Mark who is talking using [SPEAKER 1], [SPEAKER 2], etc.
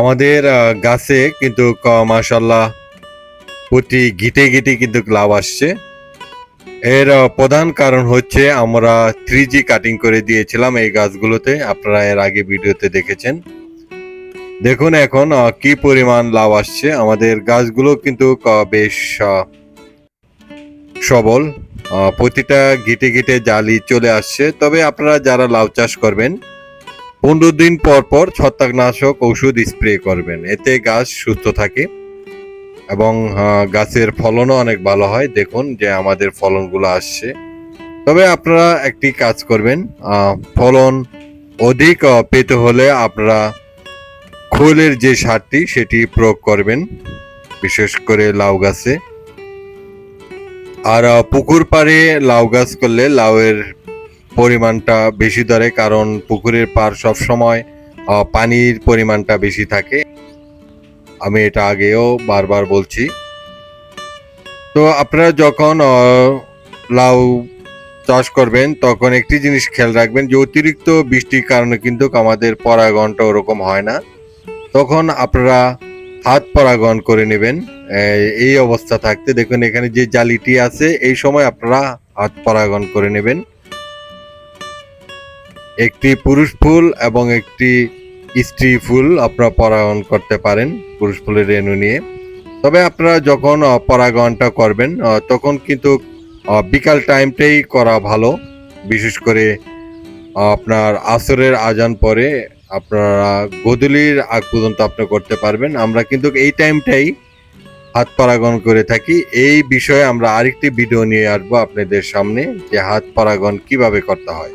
[SPEAKER 1] আমাদের গাছে কিন্তু মাসাল্লাহ প্রতি গিটে গিটে কিন্তু লাভ আসছে। এর প্রধান কারণ হচ্ছে আমরা থ্রি কাটিং করে দিয়েছিলাম এই গাছগুলোতে, আপনারা এর আগে ভিডিওতে দেখেছেন। দেখুন এখন কি পরিমাণ লাভ আসছে। আমাদের গাছগুলো কিন্তু বেশ সবল। প্রতিটা গিটে গিটে জালি চলে আসছে। তবে আপনারা যারা লাউ চাষ করবেন পনেরো দিন পর পর ছত্রাকনাশক ওষুধ স্প্রে করবেন। এতে গাছ সুস্থ থাকে এবং গাছের ফলনও অনেক ভালো হয়। দেখুন যে আমাদের ফলনগুলো আসছে। তবে আপনারা একটি কাজ করবেন ফলন অধিক পেতে হলে আপনারা খোলের যে সারটি সেটি প্রয়োগ করবেন, বিশেষ করে লাউ গাছে। আর পুকুর পাড়ে লাউ গাছ করলে লাউয়ের পরিমাণটা বেশি ধরে, কারণ পুকুরের পার সব সময় পানির পরিমাণটা বেশি থাকে। আমি এটা আগেও বারবার বলছি। তো আপনারা যখন লাউ চাষ করবেন, তখন একটি জিনিস খেয়াল রাখবেন যে, অতিরিক্ত বৃষ্টির কারণে কিন্তু আমাদের পরাগণটা ওরকম হয় না। তখন আপনারা হাত পরাগণ করে নেবেন এই অবস্থা থাকতে। দেখুন, এখানে যে জালিটি আছে, এই সময় আপনারা হাত পরাগণ করে নেবেন। একটি পুরুষ ফুল এবং একটি স্ত্রী ফুল আপনারা পরাগণ করতে পারেন, পুরুষ ফুলের রেণু নিয়ে। তবে আপনারা যখন পরাগণটা করবেন তখন কিন্তু বিকাল টাইমটাই করা ভালো। বিশেষ করে আপনার আসরের আজান পরে আপনারা গোধূলির আগ পর্যন্ত আপনি করতে পারবেন। আমরা কিন্তু এই টাইমটাই হাত পরাগণ করে থাকি। এই বিষয়ে আমরা আরেকটি ভিডিও নিয়ে আসব আপনাদের সামনে, যে হাত পরাগণ কীভাবে করতে হয়।